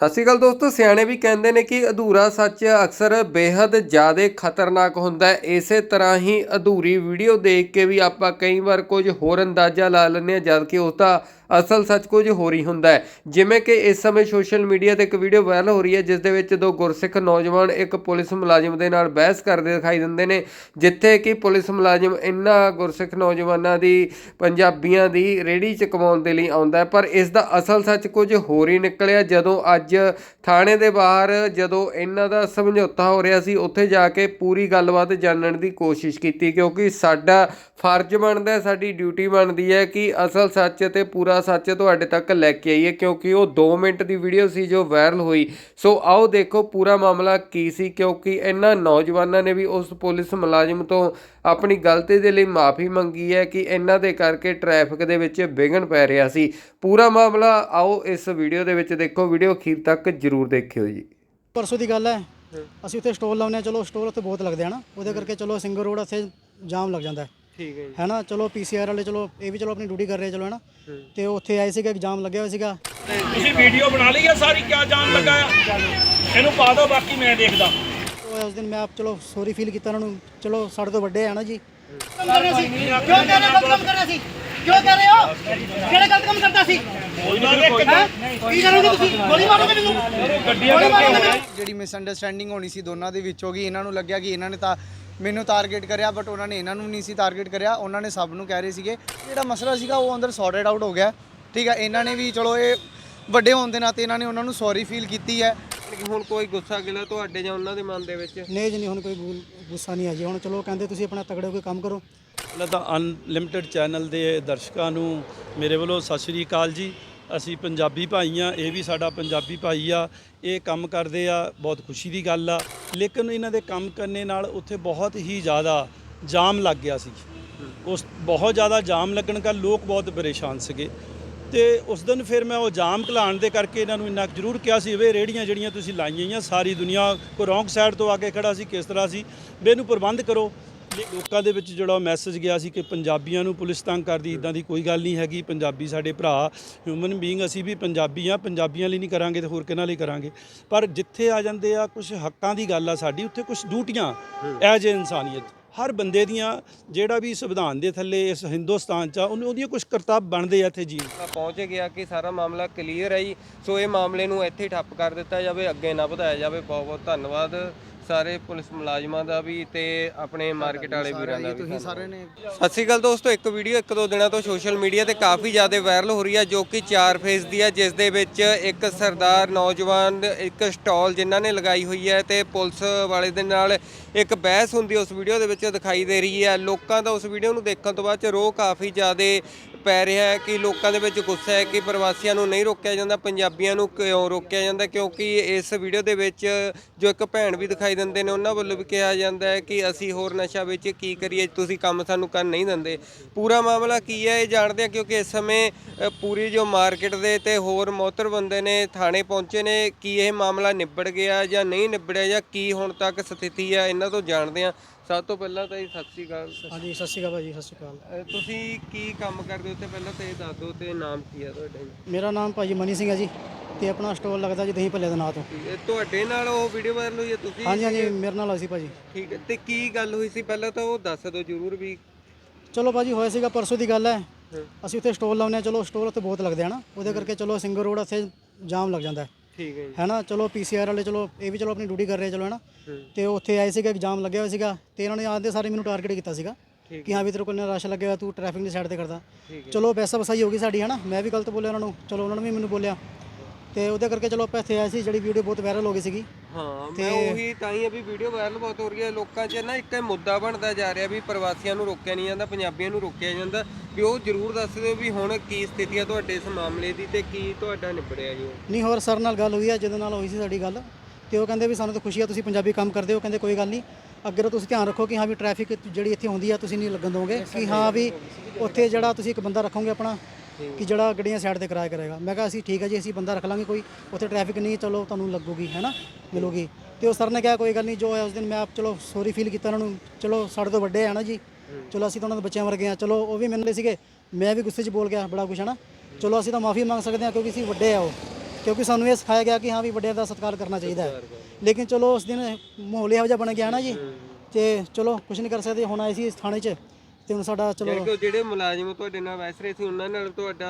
ਸਤਿ ਸ਼੍ਰੀ ਅਕਾਲ ਦੋਸਤੋ, ਸਿਆਣੇ ਵੀ ਕਹਿੰਦੇ ਨੇ ਕਿ ਅਧੂਰਾ ਸੱਚ ਅਕਸਰ ਬੇहद ਜ਼ਿਆਦਾ ਖਤਰਨਾਕ ਹੁੰਦਾ ਹੈ। ਇਸੇ ਤਰ੍ਹਾਂ ਹੀ ਅਧੂਰੀ ਵੀਡੀਓ ਦੇਖ ਕੇ ਵੀ ਆਪਾਂ ਕਈ ਵਾਰ ਕੁਝ ਹੋਰ ਅੰਦਾਜ਼ਾ ਲਾ ਲੈਂਦੇ ਹਾਂ, ਜਦ ਕਿ ਉਸ ਦਾ ਅਸਲ ਸੱਚ ਕੁਝ ਹੋਰ ਹੀ ਹੁੰਦਾ ਹੈ। ਜਿਵੇਂ ਕਿ ਇਸ ਸਮੇਂ ਸੋਸ਼ਲ ਮੀਡੀਆ ਤੇ ਇੱਕ ਵੀਡੀਓ ਵਾਇਰਲ ਹੋ ਰਹੀ ਹੈ, ਜਿਸ ਦੇ ਵਿੱਚ ਦੋ ਗੁਰਸਿੱਖ ਨੌਜਵਾਨ ਇੱਕ ਪੁਲਿਸ ਮੁਲਾਜ਼ਮ ਦੇ ਨਾਲ ਬਹਿਸ ਕਰਦੇ ਦਿਖਾਈ ਦਿੰਦੇ ਨੇ, ਜਿੱਥੇ ਕਿ ਪੁਲਿਸ ਮੁਲਾਜ਼ਮ ਇਨ੍ਹਾਂ ਗੁਰਸਿੱਖ ਨੌਜਵਾਨਾਂ ਦੀ ਪੰਜਾਬੀਆਂ ਦੀ ਰੇੜੀ ਚਕਵਾਉਣ ਦੇ ਲਈ ਆਉਂਦਾ ਹੈ। ਪਰ ਇਸ ਦਾ ਅਸਲ ਸੱਚ ਕੁਝ ਹੋਰ ਹੀ ਨਿਕਲਿਆ, ਜਦੋਂ ਅੱਜ ਥਾਣੇ ਦੇ ਬਾਹਰ ਜਦੋਂ ਇਹਨਾਂ ਦਾ ਸਮਝੌਤਾ ਹੋ ਰਿਹਾ ਸੀ, ਉੱਥੇ ਜਾ ਕੇ ਪੂਰੀ ਗੱਲਬਾਤ ਜਾਣਨ ਦੀ ਕੋਸ਼ਿਸ਼ ਕੀਤੀ, ਕਿਉਂਕਿ ਸਾਡਾ ਫਰਜ਼ ਬਣਦਾ ਸਾਡੀ ਡਿਊਟੀ ਬਣਦੀ ਹੈ ਕਿ ਅਸਲ ਸੱਚ ਤੇ ਪੂਰਾ ਸੱਚ ਤੁਹਾਡੇ ਤੱਕ ਲੈ ਕੇ ਆਈਏ ਕਿਉਂਕਿ ਉਹ 2 ਮਿੰਟ ਦੀ ਵੀਡੀਓ ਸੀ ਜੋ ਵਾਇਰਲ ਹੋਈ। ਸੋ ਆਓ ਦੇਖੋ ਪੂਰਾ ਮਾਮਲਾ ਕੀ ਸੀ ਕਿਉਂਕਿ ਇਹਨਾਂ ਨੌਜਵਾਨਾਂ ਨੇ ਵੀ ਉਸ ਪੁਲਿਸ ਮੁਲਾਜ਼ਮ ਤੋਂ ਆਪਣੀ ਗਲਤੀ ਦੇ ਲਈ ਮਾਫੀ ਮੰਗੀ ਹੈ ਕਿ ਇਹਨਾਂ ਦੇ ਕਰਕੇ ਟ੍ਰੈਫਿਕ ਦੇ ਵਿੱਚ ਵਿਘਨ ਪੈ ਰਿਹਾ ਸੀ। ਪੂਰਾ ਮਾਮਲਾ ਆਓ ਇਸ ਵੀਡੀਓ ਦੇ ਵਿੱਚ ਦੇਖੋ। ਵੀਡੀਓ ਅਖੀਰ ਤੱਕ ਜਰੂਰ ਦੇਖਿਓ ਜੀ। ਪਰਸੋਂ ਦੀ ਗੱਲ ਹੈ। ਅਸੀਂ ਉੱਥੇ ਸਟੋਲ ਲਾਉਂਦੇ ਹਾਂ। ਚਲੋ ਸਟੋਲ ਉੱਥੇ ਬਹੁਤ ਲੱਗਦੇ ਆ ਨਾ। ਉਹਦੇ ਕਰਕੇ ਚਲੋ ਸਿੰਗਰ ਰੋਡ ਉੱਥੇ ਜਾਮ ਲੱਗ ਜਾਂਦਾ ਹੈ। ਠੀਕ ਹੈ ਜੀ। ਹੈ ਨਾ? ਚਲੋ ਪੀਸੀਆਰ ਵਾਲੇ ਚਲੋ ਇਹ ਵੀ ਚਲੋ ਆਪਣੀ ਡਿਊਟੀ ਕਰ ਰਹੇ ਚਲੋ ਹੈ ਨਾ? ਤੇ ਉੱਥੇ ਆਏ ਸੀਗੇ ਜਾਮ ਲੱਗਿਆ ਹੋਇਆ ਸੀਗਾ। ਤੁਸੀਂ ਵੀਡੀਓ ਬਣਾ ਲਈ ਹੈ ਸਾਰੀ ਕਿਆ ਜਾਣ ਲੱਗਾ ਆ? ਇਹਨੂੰ ਪਾ ਦਿਓ ਬਾਕੀ ਮੈਂ ਦੇਖਦਾ। ਉਹ ਉਸ ਦਿਨ ਮੈਂ ਆਪ ਚਲੋ ਸੌਰੀ ਫੀਲ ਕੀਤਾ ਉਹਨਾਂ ਨੂੰ। ਚਲੋ ਸਾਡੇ ਤੋਂ ਵੱਡੇ ਆ ਨਾ ਜੀ? ਕਿਉਂ ਕਰ ਰਹੇ ਸੀ? ਕਿਉਂ ਕਰ ਰਹੇ ਹੋ? ਗਲਤ ਕੰਮ ਕਰ ਰਹੇ ਸੀ? ਕਿਉਂ ਕਰ ਰਹੇ ਹੋ? ਕਿਹੜਾ ਗਲਤ ਕੰਮ ਕਰਦਾ ਸੀ? ਹੈਂ? ਕੀ ਕਰੋਗੇ ਤੁਸੀਂ? ਗੋਲੀ ਮਾਰੋਗੇ ਮੈਨੂੰ? ਗੋਲੀ ਮਾਰੋਗੇ ਮੈਨੂੰ? ਜਿਹੜੀ ਮਿਸਅੰਡਰਸਟੈਂਡਿੰਗ ਹੋਣੀ ਸੀ ਦੋਨਾਂ ਦੇ ਵਿੱਚ ਹੋ ਗਈ ਇਹਨਾਂ ਨੂੰ ਲੱਗਿਆ ਕਿ ਇਹਨਾਂ ਨੇ ਤਾਂ ਮੈਨੂੰ ਟਾਰਗੇਟ ਕਰਿਆ ਬਟ ਉਹਨਾਂ ਨੇ ਇਹਨਾਂ ਨੂੰ ਨਹੀਂ ਸੀ ਟਾਰਗੇਟ ਕਰਿਆ। ਉਹਨਾਂ ਨੇ ਸਭ ਨੂੰ ਕਹਿ ਰਹੇ ਸੀਗੇ। ਜਿਹੜਾ ਮਸਲਾ ਸੀਗਾ ਉਹ ਅੰਦਰ ਸੌਰਟਡ ਆਊਟ ਹੋ ਗਿਆ। ਠੀਕ ਹੈ ਇਹਨਾਂ ਨੇ ਵੀ ਚਲੋ ਇਹ ਵੱਡੇ ਹੋਣ ਦੇ ਨਾਤੇ ਇਹਨਾਂ ਨੇ ਉਹਨਾਂ ਨੂੰ ਸੌਰੀ ਫੀਲ ਕੀਤੀ ਹੈ। ਕਿ ਹੁਣ ਕੋਈ ਗੁੱਸਾ ਗਿਲਾ ਤੁਹਾਡੇ ਜਾਂ ਉਹਨਾਂ ਦੇ ਮਨ ਦੇ ਵਿੱਚ? ਨਹੀਂ ਜੀ ਨਹੀਂ ਹੁਣ ਕੋਈ ਗੁ- ਗੁੱਸਾ ਨਹੀਂ ਆ ਜੀ। ਹੁਣ ਚਲੋ ਕਹਿੰਦੇ ਤੁਸੀਂ ਆਪਣਾ ਤਗੜੇ ਹੋ ਕੇ ਕੰਮ ਕਰੋ। ਪਹਿਲਾਂ ਤਾਂ ਅਨਲਿਮਟਿਡ ਚੈਨਲ ਦੇ ਦਰਸ਼ਕਾਂ ਨੂੰ ਮੇਰੇ ਵੱਲੋਂ ਸਤਿ ਸ਼੍ਰੀ ਅਕਾਲ ਜੀ। ਅਸੀਂ ਪੰਜਾਬੀ ਭਾਈ ਆ ਇਹ ਵੀ ਸਾਡਾ ਪੰਜਾਬੀ ਭਾਈ ਆ। ਇਹ ਕੰਮ ਕਰਦੇ ਆ, ਬਹੁਤ ਖੁਸ਼ੀ ਦੀ ਗੱਲ ਆ। ਲੇਕਿਨ ਇਹਨਾਂ ਦੇ ਕੰਮ ਕਰਨੇ ਨਾਲ ਉੱਥੇ ਬਹੁਤ ਹੀ ਜ਼ਿਆਦਾ ਜਾਮ ਲੱਗ ਗਿਆ ਸੀ। ਉਸ, ਬਹੁਤ ਜ਼ਿਆਦਾ ਜਾਮ ਲੱਗਣ ਕਾਰਨ ਲੋਕ ਬਹੁਤ ਪਰੇਸ਼ਾਨ ਸੀਗੇ। ਤੇ ਉਸ ਦਿਨ ਫਿਰ ਮੈਂ ਉਹ ਜਾਮ ਘਲਾਣ ਦੇ ਕਰਕੇ ਇਹਨਾਂ ਨੂੰ ਇੰਨਾ ਕੁ ਜ਼ਰੂਰ ਕਿਹਾ ਸੀ, ਵੇ ਰੇੜੀਆਂ ਜਿਹੜੀਆਂ ਤੁਸੀਂ ਲਾਈਆਂ ਹੋਈਆਂ, ਸਾਰੀ ਦੁਨੀਆ ਕੋ ਰੌਂਗ ਸਾਈਡ ਤੋਂ ਆ ਕੇ ਖੜਾ ਸੀ, ਕਿਸ ਤਰ੍ਹਾਂ ਸੀ? ਵੀ ਇਹਨੂੰ ਪ੍ਰਬੰਧ ਕਰੋ। ਲੋਕਾਂ ਦੇ ਵਿੱਚ ਜਿਹੜਾ ਮੈਸੇਜ ਗਿਆ ਸੀ ਕਿ ਪੰਜਾਬੀਆਂ ਨੂੰ ਪੁਲਿਸ ਤੰਗ ਕਰਦੀ ਇਦਾਂ ਦੀ ਕੋਈ ਗੱਲ ਨਹੀਂ ਹੈਗੀ ਪੰਜਾਬੀ ਸਾਡੇ ਭਰਾ ਹਿਊਮਨ ਬੀਇੰਗ ਅਸੀਂ ਵੀ ਪੰਜਾਬੀ ਆ ਪੰਜਾਬੀਆਂ ਲਈ ਨਹੀਂ ਕਰਾਂਗੇ ਤੇ ਹੋਰ ਕਿਹਨਾਂ ਲਈ ਕਰਾਂਗੇ? ਪਰ ਜਿੱਥੇ ਆ ਜਾਂਦੇ ਆ ਕੁਝ ਹੱਕਾਂ ਦੀ ਗੱਲ ਆ ਸਾਡੀ ਉੱਥੇ ਕੁਝ ਡਿਊਟੀਆਂ ਐਜ ਏ ਇਨਸਾਨੀਅਤ। ਹਰ ਬੰਦੇ ਦੀਆਂ ਜਿਹੜਾ ਵੀ ਸੰਵਿਧਾਨ ਦੇ ਥੱਲੇ ਇਸ ਹਿੰਦੁਸਤਾਨ 'ਚ ਆ ਉਹਨੂੰ ਉਹਦੀਆਂ ਕੁਝ ਕਰਤੱਵ ਬਣਦੇ ਆ ਇੱਥੇ ਜੀ ਪਹੁੰਚ ਗਿਆ ਕਿ ਸਾਰਾ ਮਾਮਲਾ ਕਲੀਅਰ ਹੈ ਜੀ। ਸੋ ਇਹ ਮਾਮਲੇ ਨੂੰ ਇੱਥੇ ਠੱਪ ਕਰ ਦਿੱਤਾ ਜਾਵੇ ਅੱਗੇ ਨਾ ਵਧਾਇਆ ਜਾਵੇ। ਬਹੁਤ ਬਹੁਤ ਧੰਨਵਾਦ। ਸਾਰੇ ਪੁਲਿਸ ਮੁਲਾਜ਼ਮਾਂ ਦਾ ਵੀ ਤੇ ਆਪਣੇ ਮਾਰਕੀਟ ਵਾਲੇ ਵੀਰਾਂ ਦਾ ਵੀ ਤੁਸੀਂ ਸਾਰੇ ਨੇ ਸਤਿ ਸ਼੍ਰੀ ਅਕਾਲ ਦੋਸਤੋ ਇੱਕ ਵੀਡੀਓ ਇੱਕ ਦੋ ਦਿਨਾਂ ਤੋਂ ਸੋਸ਼ਲ ਮੀਡੀਆ ਤੇ ਕਾਫੀ ਜ਼ਿਆਦਾ ਵਾਇਰਲ ਹੋ ਰਹੀ ਹੈ ਜੋ ਕਿ ਚਾਰ ਫੇਸ ਦੀ ਹੈ ਜਿਸ ਦੇ ਵਿੱਚ ਇੱਕ ਸਰਦਾਰ ਨੌਜਵਾਨ ਇੱਕ ਸਟਾਲ ਜਿਨ੍ਹਾਂ ਨੇ ਲਗਾਈ ਹੋਈ ਹੈ ਤੇ ਪੁਲਿਸ ਵਾਲੇ ਦੇ ਨਾਲ ਇੱਕ ਬਹਿਸ ਹੁੰਦੀ ਉਸ ਵੀਡੀਓ ਦੇ ਵਿੱਚ ਦਿਖਾਈ ਦੇ ਰਹੀ ਹੈ ਲੋਕਾਂ ਦਾ ਉਸ ਵੀਡੀਓ ਨੂੰ ਦੇਖਣ ਤੋਂ ਬਾਅਦ ਚ ਰੋਹ ਕਾਫੀ ਜ਼ਿਆਦਾ ਪੈ ਰਿਹਾ ਹੈ ਕਿ ਲੋਕਾਂ ਦੇ ਵਿੱਚ ਗੁੱਸਾ ਹੈ ਕਿ ਪ੍ਰਵਾਸੀਆਂ ਨੂੰ ਨਹੀਂ ਰੋਕਿਆ ਜਾਂਦਾ, ਪੰਜਾਬੀਆਂ ਨੂੰ ਕਿਉਂ ਰੋਕਿਆ ਜਾਂਦਾ? ਕਿਉਂਕਿ ਇਸ ਵੀਡੀਓ ਦੇ ਵਿੱਚ ਜੋ ਇੱਕ ਭੈਣ ਵੀ ਦਿਖਾਈ ਦਿੰਦੇ ਨੇ, ਉਹਨਾਂ ਵੱਲੋਂ ਵੀ ਕਿਹਾ ਜਾਂਦਾ ਹੈ ਕਿ ਅਸੀਂ ਹੋਰ ਨਸ਼ਾ ਵਿੱਚ ਕੀ ਕਰੀਏ, ਤੁਸੀਂ ਕੰਮ ਸਾਨੂੰ ਕਰਨ ਨਹੀਂ ਦਿੰਦੇ। ਪੂਰਾ ਮਾਮਲਾ ਕੀ ਹੈ, ਇਹ ਜਾਣਦੇ ਹਾਂ ਕਿਉਂਕਿ ਇਸ ਸਮੇਂ ਪੂਰੀ ਜੋ ਮਾਰਕੀਟ ਦੇ ਤੇ ਹੋਰ ਮੋਹਤਰ ਬੰਦੇ ਨੇ ਥਾਣੇ ਪਹੁੰਚੇ ਨੇ, ਕੀ ਇਹ ਮਾਮਲਾ ਨਿਬੜ ਗਿਆ ਜਾਂ ਨਹੀਂ ਨਿਬੜਿਆ ਜਾਂ ਕੀ ਹੁਣ ਤੱਕ ਸਥਿਤੀ ਹੈ, ਇਹਨਾਂ ਤੋਂ ਜਾਣਦੇ ਹਾਂ। ਸਭ ਤੋਂ ਪਹਿਲਾਂ ਤਾਂ ਜੀ ਸਤਿ ਸ਼੍ਰੀ ਅਕਾਲ। ਹਾਂਜੀ ਸਤਿ ਸ਼੍ਰੀ ਅਕਾਲ ਭਾਜੀ ਸਤਿ ਸ਼੍ਰੀ ਅਕਾਲ। ਤੁਸੀਂ ਕੀ ਕੰਮ ਕਰਦੇ ਹੋ ਤੇ ਪਹਿਲਾਂ ਤਾਂ ਦੱਸ ਦਿਓ ਤੇ ਨਾਮ ਕੀ ਹੈ ਤੁਹਾਡਾ ਜੀ? ਮੇਰਾ ਨਾਮ ਭਾਜੀ ਮਨੀ ਸਿੰਘ ਹੈ ਜੀ ਤੇ ਆਪਣਾ ਸਟੋਲ ਲੱਗਦਾ ਜੀ ਦਹੀਂ ਭੱਲੇ ਦੇ ਨਾਂ ਤੋਂ। ਠੀਕ ਹੈ, ਤੁਹਾਡੇ ਨਾਲ ਉਹ ਵੀਡੀਓ ਵਾਇਰਲ ਹੋਈ ਹੈ ਤੁਸੀਂ ਹਾਂਜੀ ਹਾਂਜੀ ਮੇਰੇ ਨਾਲ ਹੋਈ ਸੀ ਭਾਜੀ। ਠੀਕ ਹੈ ਤੇ ਕੀ ਗੱਲ ਹੋਈ ਸੀ ਪਹਿਲਾਂ ਤਾਂ ਉਹ ਦੱਸ ਦਿਓ ਜਰੂਰ ਵੀ। ਚਲੋ ਭਾਜੀ ਹੋਇਆ ਸੀਗਾ ਪਰਸੋਂ ਦੀ ਗੱਲ ਹੈ। ਅਸੀਂ ਉੱਥੇ ਸਟੋਲ ਲਾਉਂਦੇ ਹਾਂ ਚਲੋ ਸਟੋਲ ਉੱਥੇ ਬਹੁਤ ਲੱਗਦੇ ਆ ਨਾ। ਉਹਦੇ ਕਰਕੇ ਚਲੋ ਸਿੰਗਰ ਰੋਡ ਉੱਥੇ ਜਾਮ ਲੱਗ ਜਾਂਦਾ ਹੈ। ਠੀਕ ਹੈ ਜੀ। ਹੈ ਨਾ ਚਲੋ ਪੀਸੀਆਰ ਵਾਲੇ ਚਲੋ ਇਹ ਵੀ ਚਲੋ ਆਪਣੀ ਡਿਊਟੀ ਕਰ ਰਹੇ ਚਲੋ ਹੈ। ਨਾ ਤੇ ਉੱਥੇ ਆਏ ਸੀਗੇ ਜਾਮ ਲੱਗਿਆ ਹੋਇਆ ਸੀਗਾ ਤੇ ਇਹਨਾਂ ਨੇ ਆਂਦੇ ਸਾਰੇ ਮੈਨੂੰ ਟਾਰਗੇਟ ਕੀਤਾ ਸੀਗਾ ਕਿ ਹਾਂ ਵੀ ਤੇਰੇ ਕੋਲ ਨਾ ਰਸ਼ ਲੱਗਿਆ ਤੂੰ ਟ੍ਰੈਫਿਕ ਦੀ ਸਾਈਡ ਤੇ ਕਰਦਾ ਚਲੋ ਪੈਸਾ ਵਸਾਈ ਹੋ ਗਈ ਸਾਡੀ ਹੈ ਨਾ ਮੈਂ ਵੀ ਗਲਤ ਬੋਲਿਆ ਉਹਨਾਂ ਨੂੰ ਚਲੋ ਉਹਨਾਂ ਨੇ ਵੀ ਮੈਨੂੰ ਬੋਲਿਆ। ਤੇ ਉਹਦੇ ਕਰਕੇ ਚਲੋ ਆਪਾਂ ਇੱਥੇ ਆਏ ਸੀ ਜਿਹੜੀ ਵੀਡੀਓ ਬਹੁਤ ਵਾਇਰਲ ਹੋ ਗਈ ਸੀਗੀ। ਹਾਂ ਮੈਂ ਉਹੀ ਤਾਂ ਹੀ ਅਭੀ ਵੀਡੀਓ ਵਾਇਰਲ ਬਹੁਤ ਹੋ ਰਹੀ ਹੈ। ਲੋਕਾਂ 'ਚ ਨਾ ਇੱਕ ਮੁੱਦਾ ਬਣਦਾ ਜਾ ਰਿਹਾ ਵੀ ਪ੍ਰਵਾਸੀਆਂ ਨੂੰ ਰੋਕਿਆ ਨਹੀਂ ਜਾਂਦਾ ਪੰਜਾਬੀਆਂ ਨੂੰ ਰੋਕਿਆ ਜਾਂਦਾ। ਵੀ ਉਹ ਜਰੂਰ ਦੱਸ ਦਿਓ ਵੀ ਹੁਣ ਕੀ ਸਥਿਤੀ ਆ ਤੁਹਾਡੇ ਇਸ ਮਾਮਲੇ ਦੀ ਤੇ ਕੀ ਤੁਹਾਡਾ ਨਿਬੜਿਆ ਜੀ ਨਹੀਂ, ਹੋਰ ਸਰ ਨਾਲ ਗੱਲ ਹੋਈ ਹੈ ਜਿਹਦੇ ਨਾਲ ਹੋਈ ਸੀ ਸਾਡੀ ਗੱਲ। ਤੇ ਉਹ ਕਹਿੰਦੇ ਵੀ ਸਾਨੂੰ ਤਾਂ ਖੁਸ਼ੀ ਆ, ਤੁਸੀਂ ਪੰਜਾਬੀ ਕੰਮ ਕਰਦੇ ਹੋ ਕਹਿੰਦੇ ਕੋਈ ਗੱਲ ਨਹੀਂ। ਅੱਗੇ ਤੋਂ ਤੁਸੀਂ ਧਿਆਨ ਰੱਖੋ ਕਿ ਹਾਂ ਵੀ ਟ੍ਰੈਫਿਕ ਜਿਹੜੀ ਇੱਥੇ ਹੁੰਦੀ ਆ, ਤੁਸੀਂ ਨਹੀਂ ਲੱਗਣ ਦੋਗੇ ਕਿ ਹਾਂ ਵੀ ਉੱਥੇ ਜਿਹੜਾ ਤੁਸੀਂ ਇੱਕ ਬੰਦਾ ਰੱਖੋਗੇ ਆਪਣਾ, ਕਿ ਜਿਹੜਾ ਗੱਡੀਆਂ ਸਾਈਡ ਤੇ ਕਿਰਾਇਆ ਕਰੇਗਾ। ਮੈਂ ਕਿਹਾ, ਅਸੀਂ ਠੀਕ ਹੈ ਜੀ, ਅਸੀਂ ਬੰਦਾ ਰੱਖ ਲਾਂਗੇ ਕੋਈ। ਉੱਥੇ ਟ੍ਰੈਫਿਕ ਨਹੀਂ, ਚਲੋ ਤੁਹਾਨੂੰ ਲੱਗੂਗੀ, ਹੈ ਨਾ? ਮਿਲੂਗੀ। ਤੇ ਉਹ ਸਰ ਨੇ ਕਿਹਾ, ਕੋਈ ਗੱਲ ਨਹੀਂ, ਜੋ ਹੈ ਉਸ ਦਿਨ ਮੈਂ ਆਪ, ਚਲੋ ਸੌਰੀ ਫੀਲ ਕੀਤਾ ਉਹਨਾਂ ਨੂੰ। ਚਲੋ, ਸਾਡੇ ਤੋਂ ਵੱਡੇ ਆ ਨਾ ਜੀ? ਚਲੋ ਅਸੀਂ ਤਾਂ ਉਹਨਾਂ ਦੇ ਬੱਚਿਆਂ ਵਰਗੇ ਆ। ਚਲੋ ਉਹ ਵੀ ਮੈਨੂੰ ਸੀਗੇ। ਮੈਂ ਵੀ ਗੁੱਸੇ 'ਚ ਬੋਲ ਗਿਆ ਬੜਾ ਕੁਛ ਹੈ ਨਾ ਚਲੋ ਅਸੀਂ ਤਾਂ ਮਾਫੀ ਮੰਗ ਸਕਦੇ ਹਾਂ ਕਿਉਂਕਿ ਅਸੀਂ ਵੱਡੇ ਆ ਉਹ। ਕਿਉਂਕਿ ਸਾਨੂੰ ਇਹ ਸਿਖਾਇਆ ਗਿਆ ਕਿ ਹਾਂ ਵੀ ਵੱਡਿਆਂ ਦਾ ਸਤਿਕਾਰ ਕਰਨਾ ਚਾਹੀਦਾ ਹੈ। ਲੇਕਿਨ ਚਲੋ ਉਸ ਦਿਨ ਮਾਹੌਲ ਇਹੋ ਜਿਹਾ ਬਣ ਗਿਆ ਨਾ ਜੀ? ਤੇ ਚਲੋ ਕੁਝ ਨਹੀਂ ਕਰ ਸਕਦੇ। ਹੁਣ ਆਏ ਸੀ ਥਾਣੇ 'ਚ। ਤੇ ਹੁਣ ਸਾਡਾ ਚਲੋ ਉਹ ਜਿਹੜੇ ਮੁਲਾਜ਼ਮ ਤੁਹਾਡੇ ਨਾਲ ਵੈਸ ਰਹੇ ਸੀ ਉਹਨਾਂ ਨਾਲ ਤੁਹਾਡਾ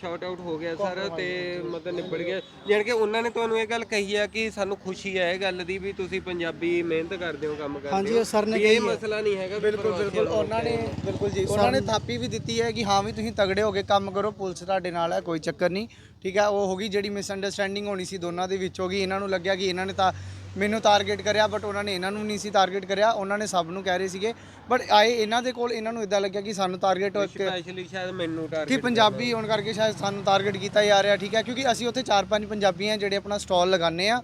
ਸ਼ਾਰਟ ਆਊਟ ਹੋ ਗਿਆ ਸਰ ਤੇ ਮਤਲਬ ਨਿਬੜ ਗਿਆ। ਯਾਨੀ ਕਿ ਉਹਨਾਂ ਨੇ ਤੁਹਾਨੂੰ ਇਹ ਗੱਲ ਕਹੀ ਆ ਕਿ ਸਾਨੂੰ ਖੁਸ਼ੀ ਹੈ ਇਹ ਗੱਲ ਦੀ ਵੀ ਤੁਸੀਂ ਪੰਜਾਬੀ ਮਿਹਨਤ ਕਰਦੇ ਹੋ ਕੰਮ ਕਰਦੇ ਹਾਂਜੀ, ਹੋ। ਉਹ sir ਨੇ ਵੀ ਕਹੀ ਇਹ ਹੈ। ਮਸਲਾ ਨਹੀਂ ਹੈਗਾ ਵੀ ਬਿਲਕੁਲ ਬਿਲਕੁਲ। ਉਹਨਾਂ ਨੇ ਬਿਲਕੁਲ ਜੀ ਉਹਨਾਂ ਨੇ ਥਾਪੀ ਵੀ ਦਿੱਤੀ ਹੈ ਕਿ ਹਾਂ ਵੀ ਤੁਸੀਂ ਤਗੜੇ ਹੋ ਕੇ ਕੰਮ ਕਰੋ ਪੁਲਿਸ ਤੁਹਾਡੇ ਨਾਲ ਹੈ ਕੋਈ ਚੱਕਰ ਨਹੀਂ। ਠੀਕ ਹੈ ਉਹ ਹੋ ਗਈ ਜਿਹੜੀ ਮਿਸਅੰਡਰਸਟੈਂਡਿੰਗ ਹੋਣੀ ਸੀ ਦੋਨਾਂ ਦੇ ਵਿੱਚ ਹੋ ਗਈ ਇਹਨਾਂ ਨੂੰ ਲੱਗਿਆ ਕਿ ਇਹਨਾਂ ਨੇ ਤਾਂ ਮੈਨੂੰ ਟਾਰਗੇਟ ਕਰਿਆ ਬਟ ਉਹਨਾਂ ਨੇ ਇਹਨਾਂ ਨੂੰ ਨਹੀਂ ਸੀ ਟਾਰਗੇਟ ਕਰਿਆ ਉਹਨਾਂ ਨੇ ਸਭ ਨੂੰ ਕਹਿ ਰਹੇ ਸੀਗੇ। ਬਟ ਆਏ ਇਹਨਾਂ ਦੇ ਕੋਲ ਇਹਨਾਂ ਨੂੰ ਇਦਾਂ ਲੱਗਿਆ ਕਿ ਸਾਨੂੰ ਟਾਰਗੇਟ ਸਪੈਸ਼ਲੀ ਸ਼ਾਇਦ ਮੈਨੂੰ ਕਿ ਟਾਰਗੇਟ ਪੰਜਾਬੀ ਹੋਣ ਕਰਕੇ ਸ਼ਾਇਦ ਸਾਨੂੰ ਟਾਰਗੇਟ ਕੀਤਾ ਜਾ ਰਿਹਾ ਠੀਕ ਹੈ? ਕਿਉਂਕਿ ਅਸੀਂ ਉੱਥੇ ਚਾਰ ਪੰਜ ਪੰਜਾਬੀ ਆ ਜਿਹੜੇ ਆਪਣਾ ਸਟਾਲ ਲਗਾਉਂਦੇ ਆ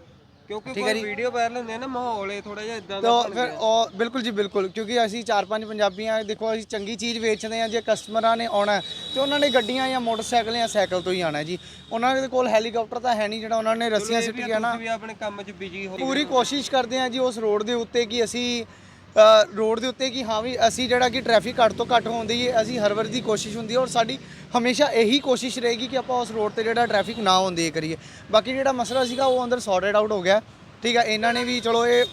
ਕਿਉਂਕਿ ਕੋਈ ਵੀਡੀਓ ਵਾਇਰਲ ਹੁੰਦੀ ਹੈ ਨਾ ਮਾਹੌਲ ਇਹ ਥੋੜਾ ਜਿਹਾ ਇਦਾਂ ਦਾ ਤਾਂ ਬਣ ਫਿਰ ਗਿਆ। ਉਹ ਬਿਲਕੁਲ ਜੀ ਬਿਲਕੁਲ। ਕਿਉਂਕਿ ਅਸੀਂ ਚਾਰ ਪੰਜ ਪੰਜਾਬੀ ਆ ਦੇਖੋ ਅਸੀਂ ਚੰਗੀ ਚੀਜ਼ ਵੇਚਦੇ ਆ ਜੇ ਕਸਟਮਰਾਂ ਨੇ ਆਉਣਾ ਹੈ, ਤੇ ਉਹਨਾਂ ਨੇ ਗੱਡੀਆਂ ਜਾਂ ਮੋਟਰਸਾਈਕਲ ਜਾਂ ਸਾਈਕਲ ਤੋਂ ਹੀ ਆਣਾ ਜੀ। ਉਹਨਾਂ ਦੇ ਕੋਲ ਹੈਲੀਕਾਪਟਰ ਤਾਂ ਹੈ ਨਹੀਂ ਜਿਹੜਾ ਉਹਨਾਂ ਨੇ ਰੱਸੀਆਂ ਇਹ ਵੀ ਸਿੱਟੀਆਂ ਨਾ। ਤੁਸੀਂ ਵੀ ਆਪਣੇ ਕੰਮ 'ਚ ਬਿਜ਼ੀ ਹੋ ਪੂਰੀ ਕੋਸ਼ਿਸ਼ ਕਰਦੇ ਆ ਜੀ ਉਸ ਰੋਡ ਦੇ ਉੱਤੇ ਕਿ ਅਸੀਂ ਰੋਡ ਦੇ ਉੱਤੇ ਕਿ ਹਾਂ ਵੀ ਅਸੀਂ ਜਿਹੜਾ ਕਿ ਟ੍ਰੈਫਿਕ ਘੱਟ ਤੋਂ ਘੱਟ ਹੋਣ ਦੀ ਅਸੀਂ ਹਰ ਵਾਰ ਦੀ ਕੋਸ਼ਿਸ਼ ਹੁੰਦੀ ਹੈ ਔਰ ਸਾਡੀ ਹਮੇਸ਼ਾ ਇਹੀ ਕੋਸ਼ਿਸ਼ ਰਹੇਗੀ ਕਿ ਆਪਾਂ ਉਸ ਰੋਡ ਤੇ ਜਿਹੜਾ ਟ੍ਰੈਫਿਕ ਨਾ ਹੋਣ ਦੇ ਕਰੀਏ। ਬਾਕੀ ਜਿਹੜਾ ਮਸਲਾ ਸੀਗਾ ਉਹ ਅੰਦਰ ਸੌਰਟਡ ਆਊਟ ਹੋ ਗਿਆ। ਠੀਕ ਹੈ, ਇਹਨਾਂ ਨੇ ਵੀ ਚਲੋ ਇਹ